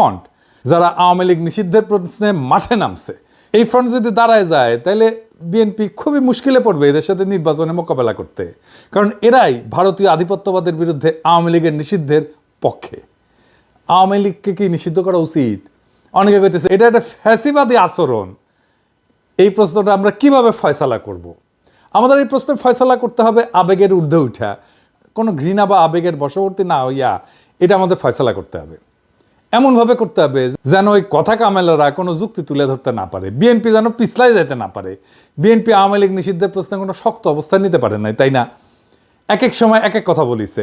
Front যারা আওয়ামী লীগ নিষিদ্ধের প্রশ্নে মাঠে নামছে। এই ফ্রন্ট যদি দাঁড়ায় যায় তাহলে বিএনপি খুবই মুশকিলে পড়বে এদের সাথে নির্বাচনে মোকাবেলা করতে। কারণ এরাই ভারতীয় আধিপত্যবাদের বিরুদ্ধে আওয়ামী লীগের নিষিদ্ধের পক্ষে। আওয়ামী লীগকে কি নিষিদ্ধ করা উচিত? অনেকে কইতেছে, এটা একটা ফ্যাসিবাদী আচরণ। এই প্রশ্নটা আমরা কীভাবে ফয়সালা করব। আমাদের এই প্রশ্নের ফয়সালা করতে হবে আবেগের ঊর্ধ্বে উঠা। কোনো ঘৃণা বা আবেগের বশবর্তী না হইয়া এটা আমাদের ফয়সালা করতে হবে। এমনভাবে করতে হবে যেন ওই কথা কামেলারা কোনো যুক্তি তুলে ধরতে না পারে। বিএনপি যেন পিছলাই যেতে না পারে। বিএনপি আওয়ামী লীগ নিষিদ্ধের প্রশ্নে কোনো শক্ত অবস্থান নিতে পারে নাই, তাই না? এক এক সময় এক এক কথা বলিছে,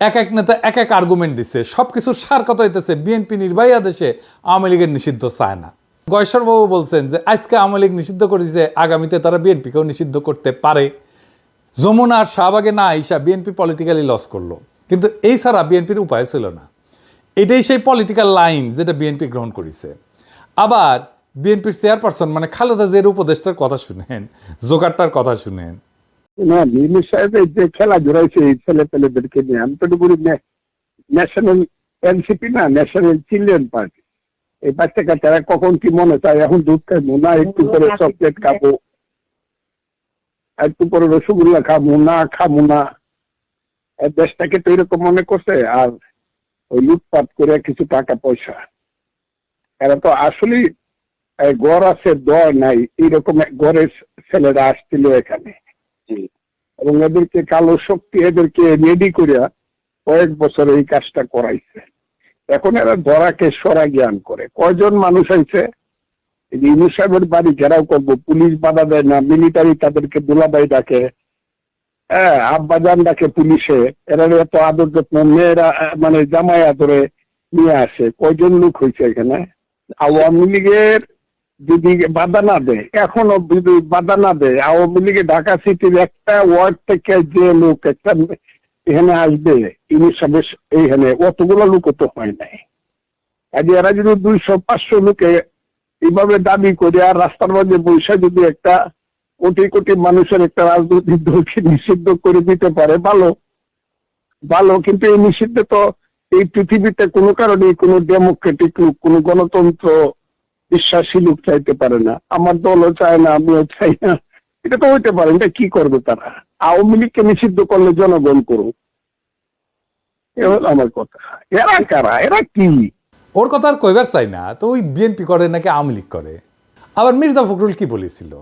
এক এক নেতা এক এক আর্গুমেন্ট দিছে সব কিছুর সার কথা হইতেছে, বিএনপি নির্বাহী আদেশে আওয়ামী লীগের নিষিদ্ধ চায় না। গয়েশ্বরবাবু বলছেন যে, আজকে আওয়ামী লীগ নিষিদ্ধ করেছে, আগামীতে তারা বিএনপিকেও নিষিদ্ধ করতে পারে। যমুনা আর শাহবাগে না আইসা বিএনপি পলিটিক্যালি লস করল। কিন্তু এই ছাড়া বিএনপির উপায় ছিল না। এটাই সেই পলিটিক্যাল লাইন যেটা বিএনপি গ্রহণ করেছে। আবার বিএনপির চেয়ারপারসন মানে খালেদা জিয়ার উপদেষ্টার কথা শুনেন, জোগাড়টার কথা শুনেন। না, মিমি সাহেবের যে খেলা জড়াইছে এই ছেলে পেলেদেরকে নিয়ে, আমি তো বলি ন্যাশনাল এনসিপি না ন্যাশনাল চিলড্রেন পার্টি এই বাচ্চা কাচ্চারা কখন কি মনে চায়, এখন দুধ খাব না, একটু করে চকলেট খাব? একটু করে রসগোল্লা খাব না খাব না। দেশটাকে তো এরকম মনে করছে, আর ওই লুটপাট করে কিছু টাকা পয়সা এরা তো আসলেই গড় আছে দর নাই এইরকম গড়ের ছেলেরা আসছিল এখানে। এবং এদেরকে কালো শক্তি এদেরকে রেডি করিয়া কয়েক বছর এই কাজটা করাইছে। এখন এরা ধরাকে সরা জ্ঞান করে। কয়জন মানুষ আইছে? ইনু সাহেবের বাড়ি ঘেরাও করব পুলিশ বাধা দেয় না মিলিটারি তাদেরকে দুলাবাই ডাকে হ্যাঁ আব্বাজান ডাকে পুলিশে। এরা এত আদর যত্ন মেয়েরা মানে জামাই আদরে নিয়ে আসে। কয়জন লোক হয়েছে এখানে? আওয়ামী লীগের যদি বাধা না দেয় এখনও যদি বাধা না দেয় আওয়ামী লীগে ঢাকা সিটির একটা ওয়ার্ড থেকে যে লোক একটা এখানে আসবে ইনি সবে এইখানে অতগুলো লোক তো হয় নাই। কাজে এরা যদি দুইশো পাঁচশো লোকে এইভাবে দাবি করে আর রাস্তার মধ্যে বৈশা যদি একটা কোটি কোটি মানুষের একটা রাজনৈতিক দলকে নিষিদ্ধ করে দিতে পারে, ভালো। ভালো, কিন্তু এই নিষিদ্ধ তো এই পৃথিবীতে কোনো কারণে কোনো ডেমোক্রেটিক লোক, কোনো গণতন্ত্র বিশ্বাসী লোক চাইতে পারে না। আমার দলও চায় না, আমিও চাই না। এটা তো হইতে পারে, এটা কি করবে তারা? আওয়ামী লীগকে নিষিদ্ধ করলে জনগণ করুক। আমার কথা। এরা কারা? এরা কি? ওর কথা আর কইবার চাই না। তো ওই বিএনপি করে নাকি আওয়ামী লীগ করে? আবার মির্জা ফখরুল কি বলেছিল?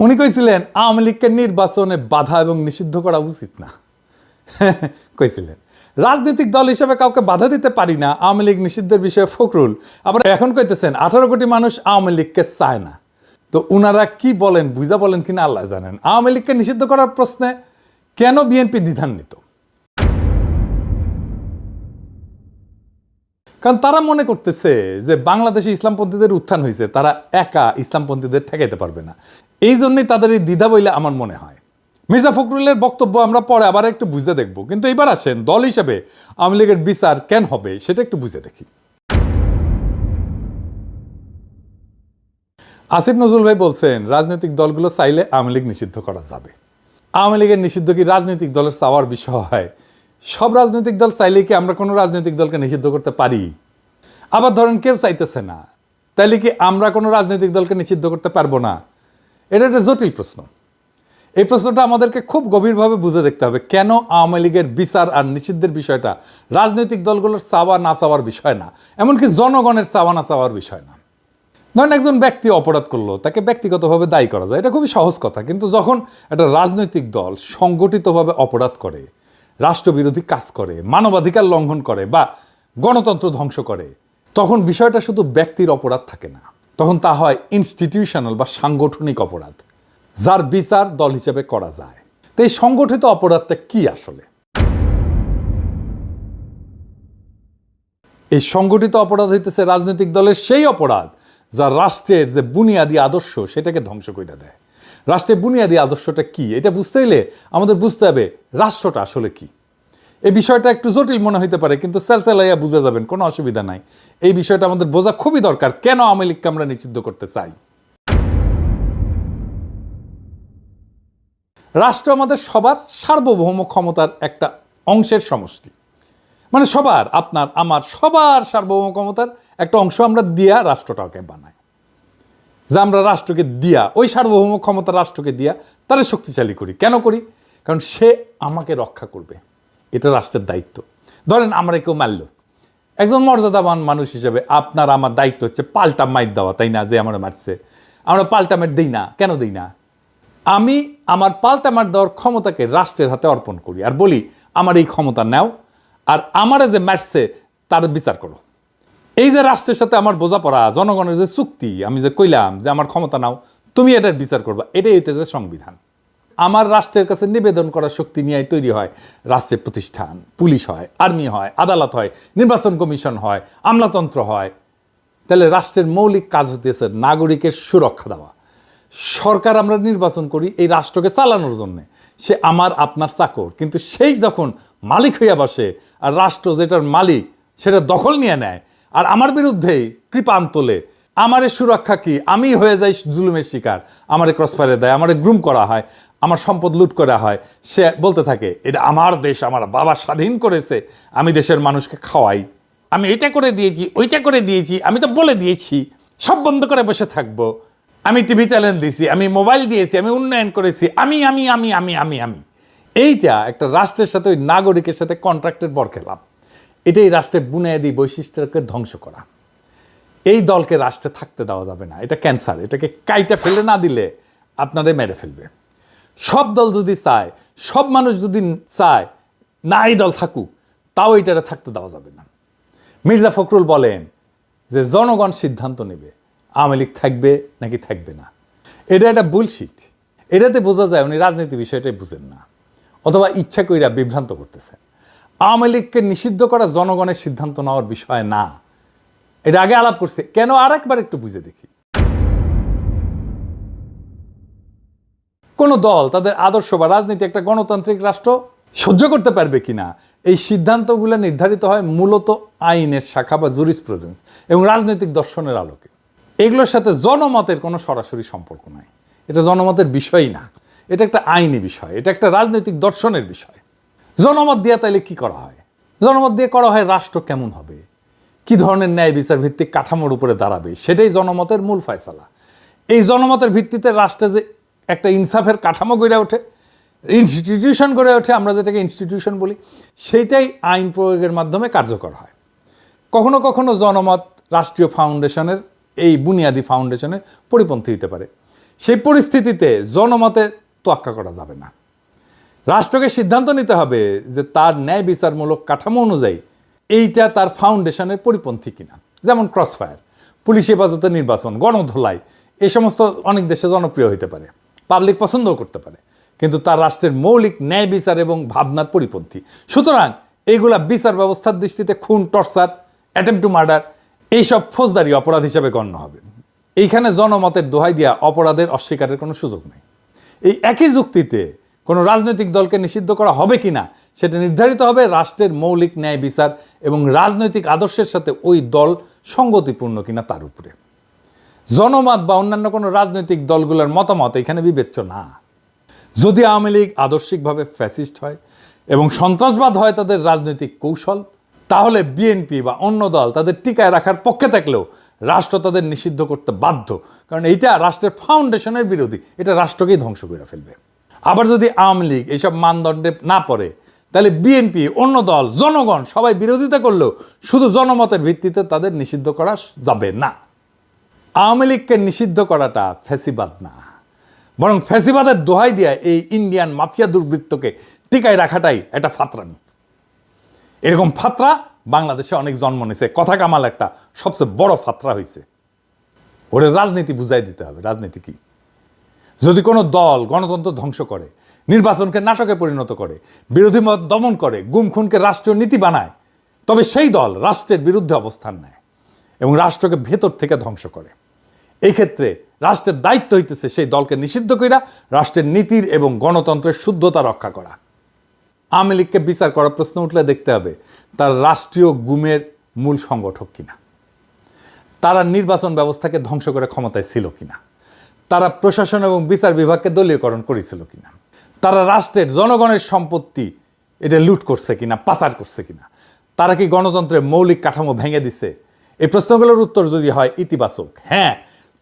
উনি কইছিলেন, আওয়ামী লীগকে নির্বাচনে বাধা এবং নিষিদ্ধ করা উচিত না। কইছিলেন, রাজনৈতিক দল হিসেবে কাউকে বাধা দিতে পারি না, আওয়ামী লীগ নিষিদ্ধের বিষয়ে ফখরুল। আবার এখন কইতেছেন, আঠারো কোটি মানুষ আওয়ামী লীগকে চায় না। তো উনারা কি বলেন, বুঝা বলেন কিনা আল্লাহ জানেন। আওয়ামী লীগকে নিষিদ্ধ করার প্রশ্নে কেন বিএনপি দ্বিধান্বিত? কারণ তারা মনে করতেছে যে বাংলাদেশে ইসলামপন্থীদের উত্থান হয়েছে, তারা একা ইসলামপন্থীদের ঠেকাইতে পারবে না। এই জন্যই তাদের এই দ্বিধা বইলে আমার মনে হয়। মির্জা ফখরুলের বক্তব্য আমরা পরে আবার একটু বুঝে দেখব। কিন্তু এবার আসেন দল হিসেবে আওয়ামী লীগের বিচার কেন হবে সেটা একটু বুঝে দেখি। আসিফ নজরুল ভাই বলছেন, রাজনৈতিক দলগুলো চাইলে আওয়ামী লীগ নিষিদ্ধ করা যাবে। আওয়ামী লীগের নিষিদ্ধ কি রাজনৈতিক দলের চাওয়ার বিষয়? হয় সব রাজনৈতিক দল চাইলে কি আমরা কোনো রাজনৈতিক দলকে নিষিদ্ধ করতে পারি? আবার ধরেন কেউ চাইতেছে না, তাইলে কি আমরা কোনো রাজনৈতিক দলকে নিষিদ্ধ করতে পারব না? এটা একটা জটিল প্রশ্ন। এই প্রশ্নটা আমাদেরকে খুব গভীরভাবে বুঝে দেখতে হবে, কেন আওয়ামী লীগের বিচার আর নিষিদ্ধের বিষয়টা রাজনৈতিক দলগুলোর চাওয়া না চাওয়ার বিষয় না, এমনকি জনগণের চাওয়া না চাওয়ার বিষয় না। ধরেন একজন ব্যক্তি অপরাধ করল, তাকে ব্যক্তিগতভাবে দায়ী করা যায়, এটা খুবই সহজ কথা, কিন্তু যখন একটা রাজনৈতিক দল সংগঠিতভাবে অপরাধ করে রাষ্ট্রবিরোধী কাজ করে, মানবাধিকার লঙ্ঘন করে বা গণতন্ত্র ধ্বংস করে, তখন বিষয়টা শুধু ব্যক্তির অপরাধ থাকে না। তখন তা হয় ইনস্টিটিউশনাল বা সাংগঠনিক অপরাধ, যার বিচার দল হিসেবে করা যায়। তো এই সংগঠিত অপরাধটা কি আসলে? এই সংগঠিত অপরাধ হইতেছে রাজনৈতিক দলের সেই অপরাধ যা রাষ্ট্রের যে বুনিয়াদী আদর্শ, সেটাকে ধ্বংস করে দেয়। রাষ্ট্রের বুনিয়াদী আদর্শটা কি? এটা বুঝতে হলে আমাদের বুঝতে হবে রাষ্ট্রটা আসলে কি। এই বিষয়টা একটু জটিল মনে হইতে পারে, কিন্তু সেলসেলাইয়া বুঝে যাবেন, কোনো অসুবিধা নাই। এই বিষয়টা আমাদের বোঝা খুবই দরকার, কেন আওয়ামী লীগকে আমরা নিষিদ্ধ করতে চাই। রাষ্ট্র আমাদের সবার সার্বভৌম ক্ষমতার একটা অংশের সমষ্টি। মানে সবার, আপনার, আমার, সবার সার্বভৌম ক্ষমতার একটা অংশ আমরা দিয়া রাষ্ট্রটাকে বানাই। যে আমরা রাষ্ট্রকে দিয়া, ওই সার্বভৌম ক্ষমতা রাষ্ট্রকে দিয়া তারা শক্তিশালী করি। কেন করি? কারণ সে আমাকে রক্ষা করবে। এটা রাষ্ট্রের দায়িত্ব। ধরেন আমরা কেউ মারল। একজন মর্যাদাবান মানুষ হিসেবে আপনার আমার দায়িত্ব হচ্ছে পাল্টা মাইট দেওয়া, তাই না? যে আমার মারছে। আমরা পাল্টা মার দিই না। কেন দিই না? আমি আমার পাল্টা মার দেওয়ার ক্ষমতাকে রাষ্ট্রের হাতে অর্পণ করি। আর বলি, আমার এই ক্ষমতা নাও। আর আমারে যে মারছে, তার বিচার করো। এই যে রাষ্ট্রের সাথে আমার বোঝাপড়া, জনগণের যে চুক্তি, আমি যে কইলাম যে আমার ক্ষমতা নাও, তুমি এটার বিচার করবা। এটাই হইতেছে সংবিধান। আমার রাষ্ট্রের কাছে নিবেদন করার শক্তি নিয়ে তৈরি হয় রাষ্ট্রের প্রতিষ্ঠান, পুলিশ হয়, আর্মি হয়, আদালত হয়, নির্বাচন কমিশন হয়, আমলাতন্ত্র হয়। তাহলে রাষ্ট্রের মৌলিক কাজ হতেছে নাগরিকের সুরক্ষা দেওয়া। সরকার আমরা নির্বাচন করি এই রাষ্ট্রকে চালানোর জন্যে। সে আমার, আপনার চাকর। কিন্তু সেই যখন মালিক হইয়া বসে আর রাষ্ট্র যেটার মালিক, সেটা দখল নিয়ে নেয় আর আমার বিরুদ্ধেই কৃপান তোলে আমারে সুরক্ষা কি? আমি হয়ে যাই জুলুমের শিকার। আমারে ক্রসফায়ারে দেয়, আমারে গ্রুম করা হয়, আমার সম্পদ লুট করা হয়। সে বলতে থাকে, এটা আমার দেশ, আমার বাবা স্বাধীন করেছে, আমি দেশের মানুষকে খাওয়াই। আমি এটা করে দিয়েছি, ওইটা করে দিয়েছি, আমি তো বলে দিয়েছি, সব বন্ধ করে বসে থাকব। আমি টিভি চ্যানেল দিয়েছি, আমি মোবাইল দিয়েছি, আমি উন্নয়ন করেছি, আমি আমি আমি আমি আমি আমি। এইটা একটা রাষ্ট্রের সাথে ওই নাগরিকের সাথে কন্ট্রাক্টের বরখেলাপ। এটাই রাষ্ট্রের বুনিয়াদী বৈশিষ্ট্যকে ধ্বংস করা। এই দলকে রাষ্ট্রে থাকতে দেওয়া যাবে না। এটা ক্যান্সার। এটাকে কাইটা ফেলে না দিলে আপনাদের মেরে ফেলবে। সব দল যদি চায়, সব মানুষ যদি চায়, না এই দল থাকুক, তাও এটারে থাকতে দেওয়া যাবে না। মির্জা ফখরুল বলেন যে, জনগণ সিদ্ধান্ত নেবে, আওয়ামী লীগ থাকবে নাকি থাকবে না। এটা একটা বুলশিট এটাতে বোঝা যায় উনি রাজনীতি বিষয়টাই বুঝেন না। অথবা ইচ্ছা কইরা বিভ্রান্ত করতেছেন। আওয়ামী লীগকে নিষিদ্ধ করা জনগণের সিদ্ধান্ত নেওয়ার বিষয় না। এটা আগে আলাপ করছে। কেন আর একবার একটু বুঝে দেখি। কোন দল, তাদের আদর্শ বা রাজনীতি একটা গণতান্ত্রিক রাষ্ট্র সহ্য করতে পারবে কিনা, এই সিদ্ধান্তগুলো নির্ধারিত হয় মূলত আইনের শাখা বা জুরিস জুরিসপ্রুডেন্স এবং রাজনৈতিক দর্শনের আলোকে। এগুলোর সাথে জনমতের কোনো সরাসরি সম্পর্ক নাই। এটা জনমতের বিষয়ই না। এটা একটা আইনি বিষয়। এটা একটা রাজনৈতিক দর্শনের বিষয়। জনমত দিয়ে তাইলে কি করা হয়? জনমত দিয়ে করা হয় রাষ্ট্র কেমন হবে? কি ধরনের ন্যায় বিচার ভিত্তিক কাঠামোর উপরে দাঁড়াবে? সেটাই জনমতের মূল ফয়সালা। এই জনমতের ভিত্তিতে রাষ্ট্রে যে একটা ইনসাফের কাঠামো গড়ে ওঠে ইনস্টিটিউশন গড়ে ওঠে, আমরা যেটাকে ইনস্টিটিউশন বলি, সেইটাই আইন প্রয়োগের মাধ্যমে কার্যকর হয়। কখনো কখনো জনমত রাষ্ট্রীয় ফাউন্ডেশনের এই বুনিয়াদী ফাউন্ডেশনের পরিপন্থী হতে পারে। সেই পরিস্থিতিতে জনমতে তোয়াক্কা করা যাবে না। রাষ্ট্রকে সিদ্ধান্ত নিতে হবে যে তার ন্যায় বিচারমূলক কাঠামো অনুযায়ী এইটা তার ফাউন্ডেশনের পরিপন্থী কিনা। যেমন ক্রসফায়ার, পুলিশ হেফাজতে নির্বাচন, গণধোলাই এ সমস্ত অনেক দেশে জনপ্রিয় হতে পারে, পাবলিক পছন্দও করতে পারে, কিন্তু তার রাষ্ট্রের মৌলিক ন্যায় বিচার এবং ভাবনার পরিপন্থী। সুতরাং এইগুলা বিচার ব্যবস্থার দৃষ্টিতে খুন, টর্চার অ্যাটেম্প টু মার্ডার এইসব ফৌজদারি অপরাধ হিসেবে গণ্য হবে। এইখানে জনমতের দোহাই দিয়া অপরাধের অস্বীকারের কোনো সুযোগ নেই। এই একই যুক্তিতে কোনো রাজনৈতিক দলকে নিষিদ্ধ করা হবে কিনা সেটা নির্ধারিত হবে রাষ্ট্রের মৌলিক ন্যায় বিচার এবং রাজনৈতিক আদর্শের সাথে ওই দল সঙ্গতিপূর্ণ কিনা তার উপরে। জনমত বা অন্যান্য কোনো রাজনৈতিক দলগুলোর মতামত এখানে বিবেচ্য না। যদি আওয়ামী লীগ আদর্শিকভাবে ফ্যাসিস্ট হয় এবং সন্ত্রাসবাদ হয় তাদের রাজনৈতিক কৌশল, তাহলে বিএনপি বা অন্য দল তাদের টিকায় রাখার পক্ষে থাকলেও রাষ্ট্র তাদের নিষিদ্ধ করতে বাধ্য। কারণ এইটা রাষ্ট্রের ফাউন্ডেশনের বিরোধী, এটা রাষ্ট্রকেই ধ্বংস করে ফেলবে। আবার যদি আওয়ামী লীগ এইসব মানদণ্ডে না পড়ে, তাহলে বিএনপি, অন্য দল, জনগণ সবাই বিরোধিতা করলেও শুধু জনমতের ভিত্তিতে তাদের নিষিদ্ধ করা যাবে না। আওয়ামী লীগকে নিষিদ্ধ করাটা ফ্যাসিবাদ না। বরং ফ্যাসিবাদের দোহাই দিয়ে এই ইন্ডিয়ান মাফিয়া দুর্বৃত্তকে টিকায় রাখাটাই একটা ফাতরানি। এরকম ফাতরা বাংলাদেশে অনেক জন্ম নিয়েছে কথা কামাল একটা সবচেয়ে বড় ফাতরা হয়েছে ওরে রাজনীতি বুঝাই দিতে হবে। রাজনীতি কি? যদি কোনো দল গণতন্ত্র ধ্বংস করে, নির্বাচনকে নাটকে পরিণত করে, বিরোধী মত দমন করে গুম খুনকে রাষ্ট্রীয় নীতি বানায়, তবে সেই দল রাষ্ট্রের বিরুদ্ধে অবস্থান নেয় এবং রাষ্ট্রকে ভেতর থেকে ধ্বংস করে। এই ক্ষেত্রে রাষ্ট্রের দায়িত্ব হইতেছে সেই দলকে নিষিদ্ধ কইরা রাষ্ট্রের নীতির এবং গণতন্ত্রের শুদ্ধতা রক্ষা করা। আওয়ামী লীগকে বিচার করার প্রশ্ন উঠলে দেখতে হবে, তার রাষ্ট্রীয় গুমের মূল সংগঠক কিনা? তারা নির্বাচন ব্যবস্থাকে ধ্বংস করে ক্ষমতায় ছিল কিনা? তারা প্রশাসন এবং বিচার বিভাগকে দলীয়করণ করেছিল কিনা? তারা রাষ্ট্রের জনগণের সম্পত্তি এটা লুট করছে কিনা, পাচার করছে কিনা? তারা কি গণতন্ত্রের মৌলিক কাঠামো ভেঙে দিছে? এই প্রশ্নগুলোর উত্তর যদি হয় ইতিবাচক হ্যাঁ।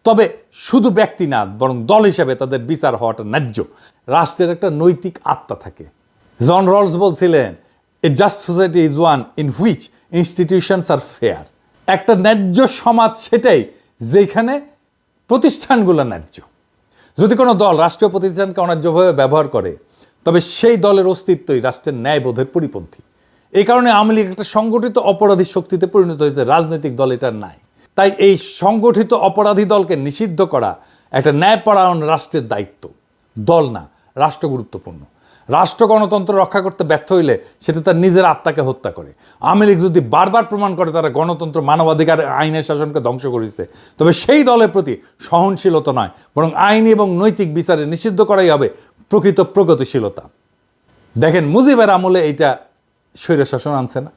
তবে শুধু ব্যক্তি না, বরং দল হিসেবে তাদের বিচার হওয়াটা ন্যায্য। রাষ্ট্রের একটা নৈতিক আত্মা থাকে। জন রলস বলছিলেন a just society is one in which institutions are fair একটা ন্যায্য সমাজ সেটাই যেখানে প্রতিষ্ঠানগুলো ন্যায্য। যদি কোনো দল রাষ্ট্রীয় প্রতিষ্ঠানকে অন্যায্যভাবে ব্যবহার করে, তবে সেই দলের অস্তিত্বই রাষ্ট্রের ন্যায়বোধের পরিপন্থী। এই কারণে আওয়ামী লীগ একটা সংগঠিত অপরাধী শক্তিতে পরিণত হয়েছে, রাজনৈতিক দল এটা নাই তাই এই সংগঠিত অপরাধী দলকে নিষিদ্ধ করা একটা ন্যায়পরায়ণ রাষ্ট্রের দায়িত্ব। দল না, রাষ্ট্র গুরুত্বপূর্ণ। রাষ্ট্র গণতন্ত্র রক্ষা করতে ব্যর্থ হইলে সেটা তার নিজের আত্মাকে হত্যা করে। আওয়ামী লীগ যদি বারবার প্রমাণ করে তারা গণতন্ত্র, মানবাধিকার, আইনের শাসনকে ধ্বংস করেছে, তবে সেই দলের প্রতি সহনশীলতা নয়, বরং আইনি এবং নৈতিক বিচারে নিষিদ্ধ করাই হবে প্রকৃত প্রগতিশীলতা। দেখেন মুজিবের আমলে এইটা স্বৈর শাসন আনছে না।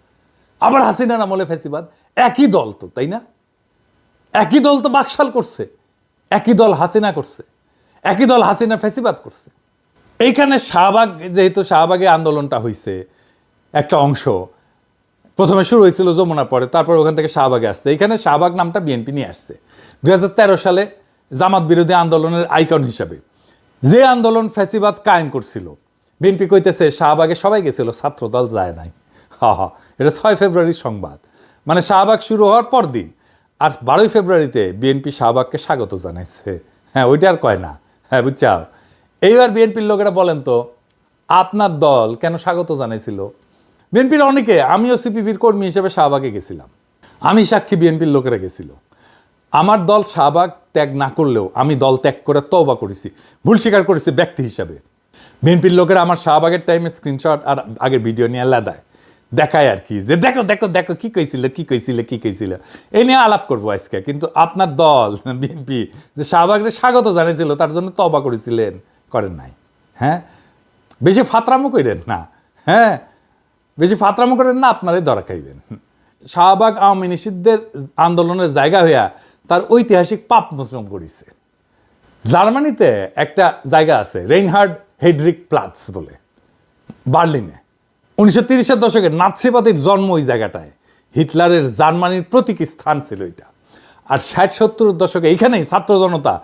আবার হাসিনার আমলে ফেসিবাদ। একই দল তো, তাই না? একই দল তো বাকশাল করছে। একই দল হাসিনা করছে। একই দল হাসিনা ফেসিবাদ করছে। এইখানে শাহবাগ, যেহেতু শাহবাগে আন্দোলনটা হয়েছে একটা অংশ। প্রথমে শুরু হয়েছিল যমুনা পরে, তারপর ওখান থেকে শাহবাগে আসছে। এখানে শাহবাগ নামটা বিএনপি নিয়ে আসছে। দু হাজার তেরো সালে জামাত বিরোধী আন্দোলনের আইকন হিসাবে। যে আন্দোলন ফ্যাসিবাদ কায়েম করছিল বিএনপি কইতেছে শাহবাগে সবাই গেছিল, ছাত্রদল যায় নাই। হা হা, এটা ছয় ফেব্রুয়ারির সংবাদ। মানে শাহবাগ শুরু হওয়ার পর দিন আর বারোই ফেব্রুয়ারিতে বিএনপি শাহবাগকে স্বাগত জানাইছে। হ্যাঁ ওইটা আর কয় না। হ্যাঁ বুঝছাও? এইবার বিএনপির লোকেরা বলেন তো, আপনার দল কেন স্বাগত জানাইছিল? বিএনপির অনেকে, আমিও সিপিবির কর্মী হিসেবে শাহবাগে গেছিলাম। আমি সাক্ষী বিএনপির লোকেরা গেছিল। আমার দল শাহবাগ ত্যাগ না করলেও আমি দল ত্যাগ করে তওবা করেছি, ভুল স্বীকার করেছি ব্যক্তি হিসাবে। বিএনপির লোকেরা আমার শাহবাগের টাইমে স্ক্রিনশট আর আগের ভিডিও নিয়ে লাদায় দেখায় আর কি, যে দেখো দেখো দেখো, কি কইছিল কি কইছিল কি কইছিল। এই নিয়ে আলাপ করব আজকে, কিন্তু আপনার দল, বিএনপি, যে শাহবাগের স্বাগত জানিয়েছিল তার জন্য তবা করেছিলেন। করেন নাই হ্যাঁ? বেশি ফাতরামো করেন না হ্যাঁ? বেশি ফাতরামো করেন না, আপনারাই ধরা খাইবেন। শাহবাগ আওয়ামী নিষিদ্ধের আন্দোলনের জায়গা হইয়া তার ঐতিহাসিক পাপ মোচন করেছে। জার্মানিতে একটা জায়গা আছে, রেইনহার্ড হেডরিক প্লাটস বলে, বার্লিনে। উনিশশো তিরিশের দশকে নাৎসিবাদীর জন্ম ওই জায়গাটায়। হিটলারের জার্মানির প্রতীকী স্থান ছিল এটা। আর ষাট সত্তর দশকে এখানেই ছাত্র জনতা